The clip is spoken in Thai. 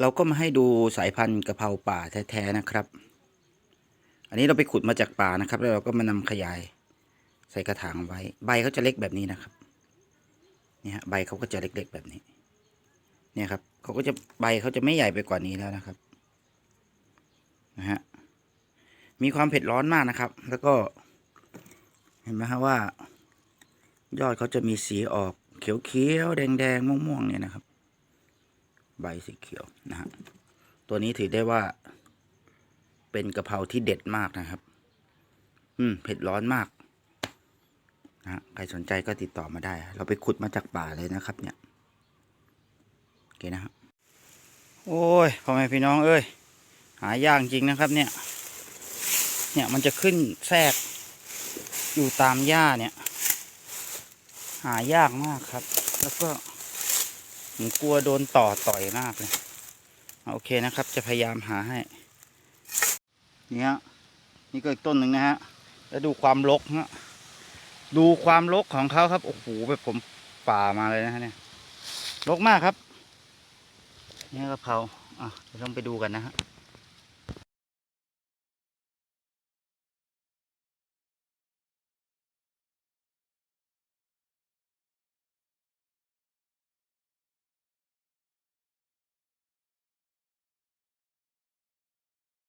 เราก็มาให้ดูสายพันธุ์กะเพราป่าแท้ๆนะครับ อันนี้เราไปขุดมาจากป่านะครับ แล้วเราก็มานำขยายใส่กระถางไว้ ใบเขาจะเล็กแบบนี้นะครับ เนี่ยฮะใบเขาก็จะเล็กๆแบบนี้ เนี่ยครับเขาก็จะใบเขาจะไม่ใหญ่ไปกว่านี้แล้วนะครับ นะฮะ มีความเผ็ดร้อนมากนะครับ แล้วก็ เห็นไหมครับว่า ยอดเขาจะมีสีออกเขียวๆแดงๆม่วงๆเนี่ยนะครับ ใบสีเขียวนะฮะตัวนี้ถือได้ว่า เป็นกะเพราที่เด็ดมากนะครับ อืม เผ็ดร้อนมากนะฮะใครสนใจก็ติดต่อมาได้ เราไปขุดมาจากป่าเลยนะครับ เนี่ยโอเคนะครับโอ้ยพ่อแม่พี่น้องเอ้ย หายากจริงนะครับ เนี่ย เนี่ยมันจะขึ้นแทรก อยู่ตามหญ้าเนี่ย หายากมากครับ แล้วก็ ผมกลัวโดนต่อต่อยมากเลยโอเคนะครับ จะพยายามหาให้นี่ฮะนี่ก็อีกต้นหนึ่งนะฮะแล้วดูความรกฮะดูความรกของเขาครับโอ้โหแบบผมป่ามาเลยนะฮะเนี่ยรกมากครับ นี่กระเพราอะเดี๋ยวลองไปดูกันนะฮะ